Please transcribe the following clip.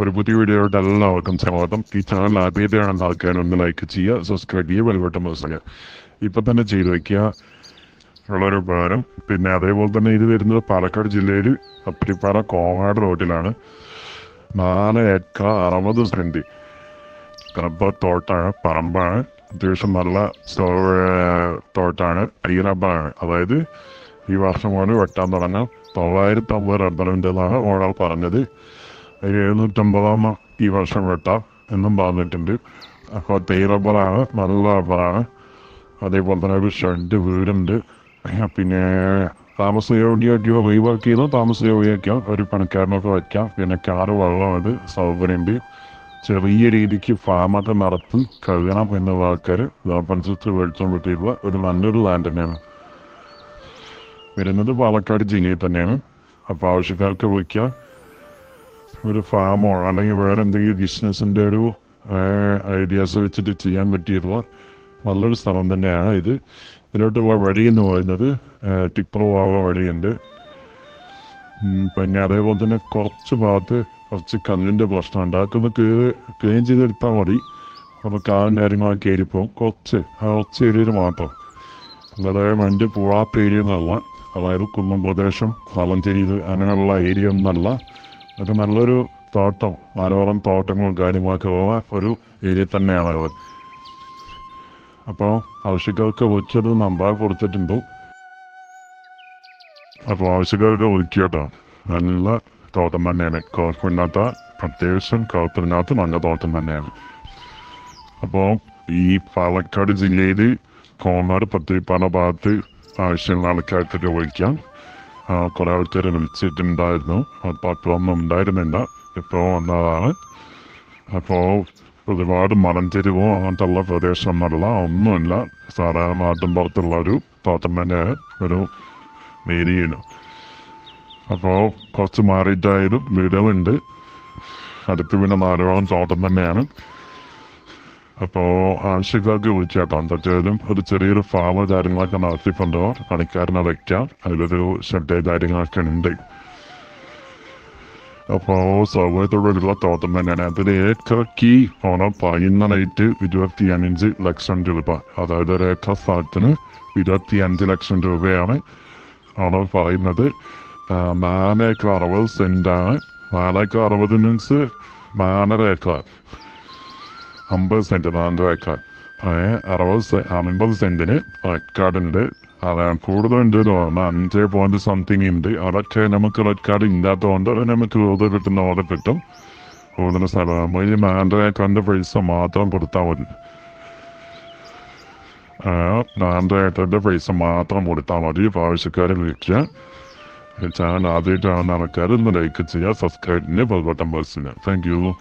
ഒരു പുതിയ വീഡിയോയുടെ എല്ലാവർക്കും സ്വാഗതം. ഈ ചാനൽ ആദ്യമായിട്ടാണ് ആൾക്കാർ ഒന്ന് ലൈക്ക് ചെയ്യുക സബ്സ്ക്രൈബ് ചെയ്യുക വെൽവട്ടം പ്രസ് ഇപ്പം തന്നെ ചെയ്തു വയ്ക്കുക ഉള്ളൊരു ഉപകാരം. പിന്നെ അതേപോലെ തന്നെ ഇത് വരുന്നത് പാലക്കാട് ജില്ലയിൽ അപ്പരിപ്പാറ കോങ്ങാട് റോഡിലാണ്. നാല് ഏക്കർ അറുപത് സെന്റ് റബ്ബർ തോട്ടാണ് പറമ്പാണ്. അത്യാവശ്യം നല്ല തോട്ടാണ്. ഈ റബ്ബറാണ്. അതായത് ഈ വർഷം മുതൽ വെട്ടാൻ തുടങ്ങാം. തൊള്ളായിരത്തി അമ്പത് റബ്ബറിന്റെതാണ് ഒരാൾ പറഞ്ഞത്. എഴുന്നൂറ്റമ്പതാം ഈ വർഷം വെട്ട എന്നും പറഞ്ഞിട്ടുണ്ട്. അപ്പോൾ തേയിലപ്പറാണ് റബ്ബറാണ് അതേപോലെ തന്നെ ഒരു ഷെഡ് വീടുണ്ട്. പിന്നെ താമസയോഗ്യമൊക്കെ ഒഴിവാക്കി ചെയ്തു. താമസയോഗ്യമൊക്കെ ഒരു പണിക്കാരനൊക്കെ വയ്ക്കാം പിന്നെ കാറ് വെള്ളമുണ്ട് സൗകര്യമുണ്ട്. ചെറിയ രീതിക്ക് ഫാമൊക്കെ നടത്തി കഴുകണം എന്നുള്ള ആൾക്കാർ പഞ്ചായത്ത് മേടിച്ചുകൊണ്ടിട്ടുള്ള ഒരു നല്ലൊരു ലാൻഡ് തന്നെയാണ്. വരുന്നത് പാലക്കാട് ജില്ലയിൽ തന്നെയാണ്. അപ്പോൾ ആവശ്യക്കാർക്ക് വിളിക്കുക ഒരു ഫാമോ അല്ലെങ്കിൽ വേറെ എന്തെങ്കിലും ബിസിനസ്സിന്റെ ഒരു ഐഡിയാസ് വെച്ചിട്ട് ചെയ്യാൻ പറ്റിയിട്ടുള്ള നല്ലൊരു സ്ഥലം തന്നെയാണ് ഇത്. ഇതിലോട്ടുള്ള വഴി എന്ന് പറയുന്നത് ടിപ്പർ പോകാനുള്ള വഴിയുണ്ട്. പിന്നെ അതേപോലെ തന്നെ കുറച്ച് ഭാഗത്ത് കുറച്ച് കല്ലിന്റെ പ്രശ്നമുണ്ട് അതൊക്കെ ഒന്ന് കീറി ക്ലീൻ ചെയ്തെടുത്താൽ മതി. അപ്പോൾ കാലും കാര്യങ്ങളൊക്കെ കയറിപ്പോവും. കുറച്ച് കുറച്ച് ഏരിയയിൽ മാത്രം. അല്ലാതെ വണ്ടി പോവാത്ത ഏരിയ എന്നല്ല. അതായത് കുന്നം പ്രദേശം വളഞ്ചേരി അങ്ങനെയുള്ള ഏരിയ ഒന്നല്ല. അത് നല്ലൊരു തോട്ടം ധാരാളം തോട്ടങ്ങളും കാര്യങ്ങളൊക്കെ ഉള്ള ഒരു ഏരിയ തന്നെയാണ് അത്. അപ്പോൾ ആവശ്യക്കാർക്ക് വിളിച്ചത് നമ്പർ കൊടുത്തിട്ടുണ്ട്. അപ്പോൾ ആവശ്യക്കാർക്ക് ഒരുക്കിയട്ടോ നല്ല തോട്ടം തന്നെയാണ്. കുഴപ്പമില്ലാത്ത അത്യാവശ്യം കുഴപ്പമില്ലാത്ത നല്ല തോട്ടം തന്നെയാണ്. അപ്പോൾ ഈ പാലക്കാട് ജില്ലയിൽ കോമാട് പത്തിരിപ്പാറ ഭാഗത്ത് ആവശ്യമുള്ള ആൾക്കാർക്ക് ആ, കുറേ ആൾക്കാർ വിളിച്ചിട്ടുണ്ടായിരുന്നു. അപ്പോൾ അപ്പോഴൊന്നും ഉണ്ടായിരുന്നില്ല. ഇപ്പോൾ വന്നതാണ്. അപ്പോൾ ഒരുപാട് മലഞ്ചെരിവോ അങ്ങനത്തെ ഉള്ള പ്രദേശമൊന്നുമല്ല ഒന്നുമില്ല. സാധാരണ നാട്ടും പുറത്തുള്ള ഒരു തോട്ടം തന്നെ ഒരു ഏരിയയാണ്. അപ്പോൾ കുറച്ച് മാറിയിട്ടായാലും വീടുകളുണ്ട്. അടുത്ത് പിന്നെ നാലോളം തോട്ടം തന്നെയാണ്. അപ്പോൾ ആവശ്യക്കാർക്ക് വിളിച്ചേട്ടോ എന്തായാലും ഒരു ചെറിയൊരു ഫാമ് കാര്യങ്ങളൊക്കെ നടത്തിക്കൊണ്ടോ പണിക്കാരനെ വയ്ക്കാം അതിലൊരു ഷെഡ് കാര്യങ്ങളൊക്കെ ഉണ്ട്. അപ്പോൾ സൗകര്യത്തോടുള്ള തോട്ടം തന്നെയാണ്. അതിൽ ഏക്കറക്ക് ഓണം പതിനൊന്ന് റേറ്റ് ഇരുപത്തി അഞ്ച് ലക്ഷം രൂപ. അതായത് ഒരു ഏക്കർ സ്ഥലത്തിന് ഇരുപത്തി അഞ്ച് ലക്ഷം രൂപയാണ് ഓണം പറയുന്നത്. നാലേക്കർ അറുപത് സെന്റാണ് നാലേക്കർ അറുപത് മീൻസ് നാലര ഏക്കർ അമ്പത് സെന്റ് ഏക്കർ. ഏ, അറുപത് അമ്പത് സെന്റിന് റെക്കാർഡുണ്ട് അതാണ് കൂടുതലുണ്ട് തോന്നുന്നു. അഞ്ച് പോയിന്റ് സംതിങ് ഉണ്ട്. അതൊക്കെ നമുക്ക് റെക്കാർഡ് ഇല്ലാത്തതുകൊണ്ട് അത് നമുക്ക് കൂടുതൽ കിട്ടുന്ന ഓർഡർ കിട്ടും. കൂടുതൽ സ്ഥലം. നമ്മൾ ഈ നാലര ഏക്കറിന്റെ പൈസ മാത്രം കൊടുത്താൽ മതി നാലര ഏക്കറിന്റെ പൈസ മാത്രം കൊടുത്താൽ മതി. ആവശ്യക്കാരെ വിളിക്കുക. ചാനൽ ആദ്യമായിട്ടാണ് ആൾക്കാർ ഒന്ന് ലൈക്ക് ചെയ്യുക സബ്സ്ക്രൈബിന് ബട്ടൺ പ്രസ് ചെയ്യുക. Thank you